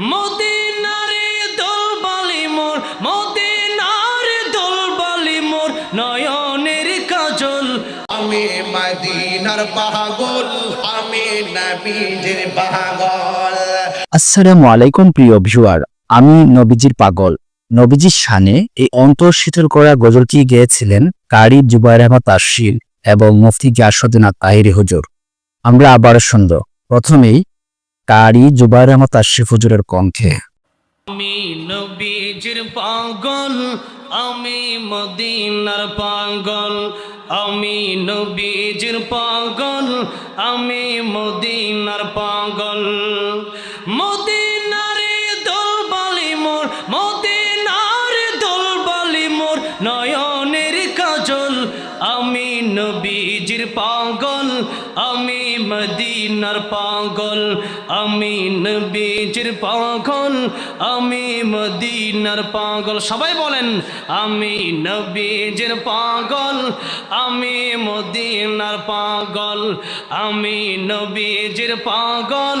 মদিনারে দোলবালি মোর মদিনারে দোলবালি মোর নয়নের কাজল। আমি মদিনার পাগল আমি নবীজির পাগল। আসসালামু আলাইকুম প্রিয় ভিউয়ার আমি নবীজির পাগল। নবীজির শানে এই অন্তর শীতল করা গজলটি গেয়েছিলেন কারি জুবাইর আহমদ তাশিল এবং মুফতি গিয়াসুদ্দিন তাহিরি হুজুর। আমরা আবার শুনব। প্রথমেই কারি জুবাইর আহমদ তাশিফ হুজুরের কণ্ঠে। পাগল, আমি মদিনার পাগল, আমি নবীজির পাগল, আমি মদিনার পাগল। মদিনারে দোলবালি মোর, মদিনারে দোলবালি মোর নয়নের কাজল, আমি নবীজির পাগল মদিনার পাগল, আমি নবীজির পাগল, আমি মদিনার পাগল। সবাই বলেন, আমি নবীজির পাগল, আমি মদিনার পাগল, আমি নবীজির পাগল।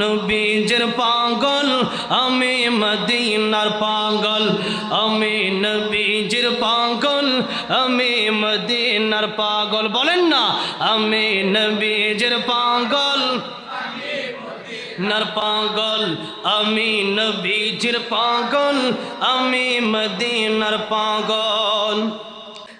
নবীজের পাগল, আমি মদিনার পাগল, আমি নবীজের পাগল, আমি মদিনার পাগল। বলেন না, আমি নবীজের পাগল, নার পাগল, আমি নবীজির পাগল, আমি মদিনার পাগল।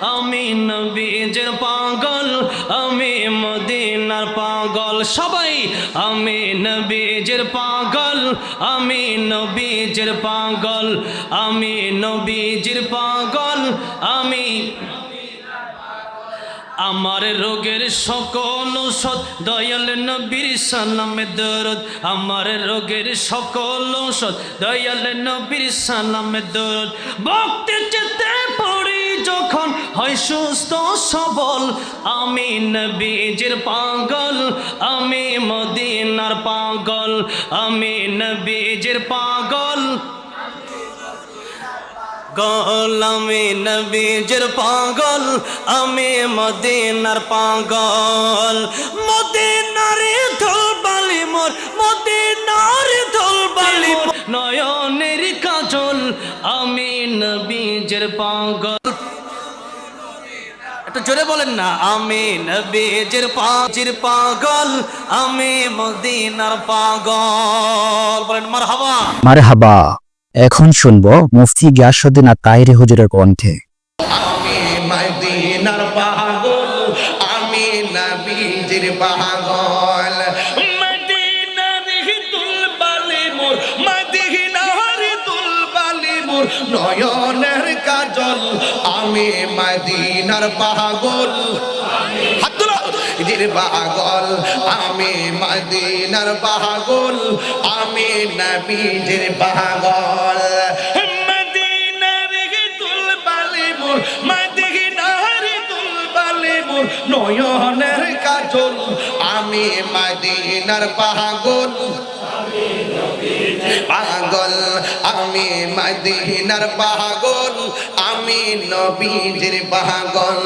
আমি নবীজের পাগল, আমি মদিনার পাগল। সবাই, আমি নবীজের পাগল, আমি নবীজের পাগল, আমি নবীজির পাগল, আমি আমার রোগের সকল ঔষধ, দয়াল নবীর সালামে দরদ। আমার রোগের সকল ঔষধ, দয়াল নবীর সালামে দরদ। ভক্তি চেতে হয় সুস্থ সবল। আমি নবীজির পাগল, আমি মদিনার পাগল, আমি নবীজির পাগল। গল, আমি নবীজের পাগল, আমি মদিনার পাগল। মদিনারে ধোলবালি মোর, মদিনারে ধোলবালি নয়নের কাজল, আমি নবীজের পাগল। একটু জোরে বলেন না। আমি নবীজির পাজির পাগল আমি মদিনার পাগল। বলেন মার হাওয়া মারহাবা। এখন শুনব মুফতি গিয়াসউদ্দিন আর তাহির হুজুরের কণ্ঠে। আমি মদিনার পাগল আমি নবীজির পাগল। নয়নের কাজল আমি মদিনার পাগল। জির পাগল আমি মদিনার পাগল আমি নবীজির পাগল মোর নয়নের কাজল, আমি মদিনার পাগল। পাগল, আমি মদিনার পাগল, আমি নবীজির পাগল।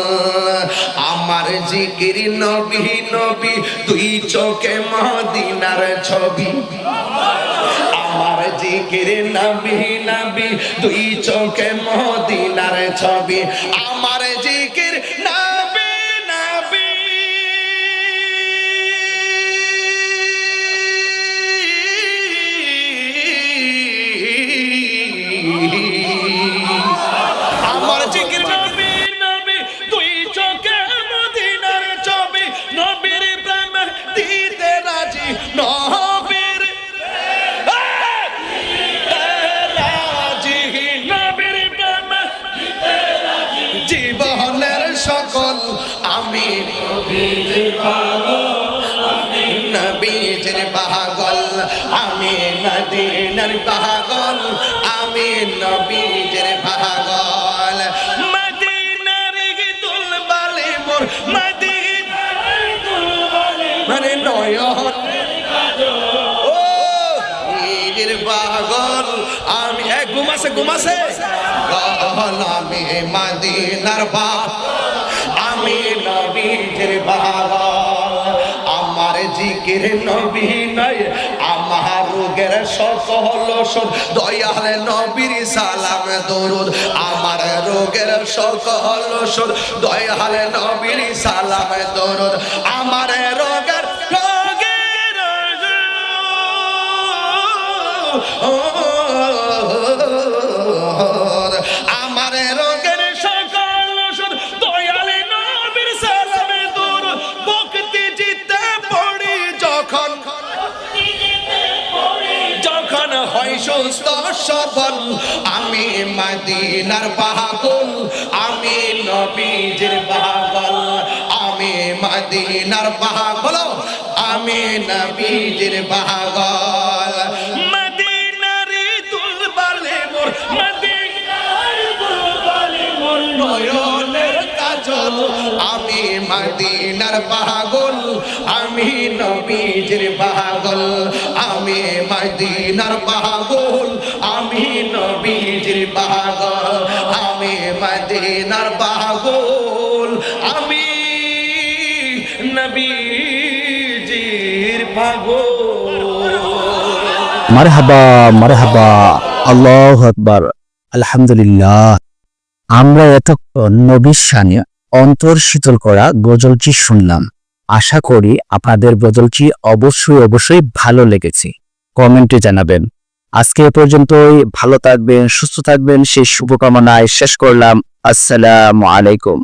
আমার জিকির নবী নবী তুই চোখে মদিনার ছবি। আমার জিকির নবী নবী তুই চোখে মদিনার ছবি। আমার নবীজির পাগল আমি মদিনার পাগল আমি নবীজির পাগল। মদিনার গীতুল বালে মোর মদিনার মানে নয়ন। ও নিজের পাগল আমি এক ঘুমাসে ঘুমাসে। পাগল আমি মদিনার পাগল আমি নবীজির পাগল আমার জিকির নবী নয় আমার রোগের সকল সব দয়াল নবীর সালাম দরুদ, আমার রোগের সকল সব দয়াল নবীর সালাম দরুদ, আমার রোগের সুস্থ সবল আমি মদিনার পাগল আমি নবীজির পাগল আমি মদিনার পাগল আমি নবীজির পাগল আমি মদিনার পাগল, আমি নবীজির পাগল, আমি মদিনার পাগল, আমি নবীজির পাগল, আমি মদিনার পাগল, আমি নবীজির পাগল। মারহাবা মারহাবা, আল্লাহ আকবার, আলহামদুলিল্লাহ। আমরা এতক্ষণ নবীর শানে অন্তর শীতল করা গজলটি শুনলাম। আশা করি আপনাদের গজলটি অবশ্যই অবশ্যই ভালো লেগেছে। কমেন্টে জানাবেন। আজকে এ পর্যন্তই। ভালো থাকবেন, সুস্থ থাকবেন। সেই শুভকামনায় শেষ করলাম। আসসালামু আলাইকুম।